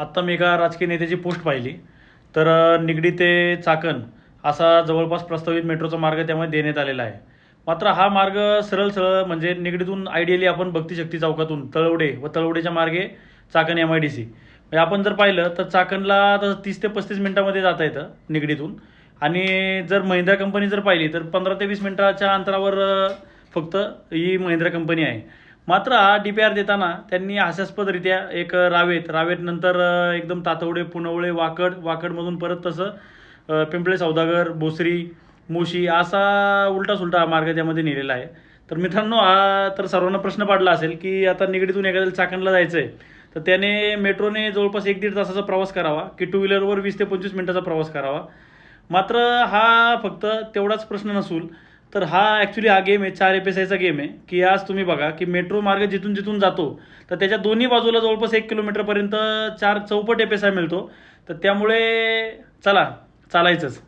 आत्ता मी एका राजकीय नेत्याची पोस्ट पाहिली. तर निगडी ते चाकण असा जवळपास प्रस्तावित मेट्रोचा मार्ग त्यामध्ये देण्यात आलेला आहे. मात्र हा मार्ग सरळ सरळ म्हणजे निगडीतून आयडियली आपण भक्तिशक्ती चौकातून तळवडे व तळवडेच्या मार्गे Chakan M I D C म्हणजे आपण जर पाहिलं तर चाकणला तर तीस ते पस्तीस मिनिटामध्ये जाता येतं निगडीतून. आणि जर महिंद्रा कंपनी जर पाहिली तर पंधरा ते वीस मिनिटाच्या अंतरावर फक्त ही महिंद्रा कंपनी आहे. मात्र हा डी पी आर देताना त्यांनी हास्यास्पदरित्या एक रावेत. रावेत नंतर एकदम तातवडे पुनवळे वाकड वाकडमधून परत तसं पिंपळे सौदागर भोसरी मोशी असा उलटा सुलटा मार्ग त्यामध्ये नेलेला आहे. तर मित्रांनो हा तर सर्वांना प्रश्न पडला असेल की आता निगडीतून एखाद्याला चाकणला जायचं आहे तर त्याने मेट्रोने जवळपास एक दीड तासाचा प्रवास करावा की टू व्हीलरवर वीस ते पंचवीस मिनिटाचा प्रवास करावा. मात्र हा फक्त तेवढाच प्रश्न नसून तर हा ॲक्च्युली हा गेम आहे चार एफ एस आयचा गेम आहे की आज तुम्ही बघा की मेट्रो मार्ग जिथून जिथून जातो तर त्याच्या दोन्ही बाजूला जवळपास एक किलोमीटरपर्यंत चार चौपट एफ एस आय मिळतो. तर त्यामुळे चला चालायचंच.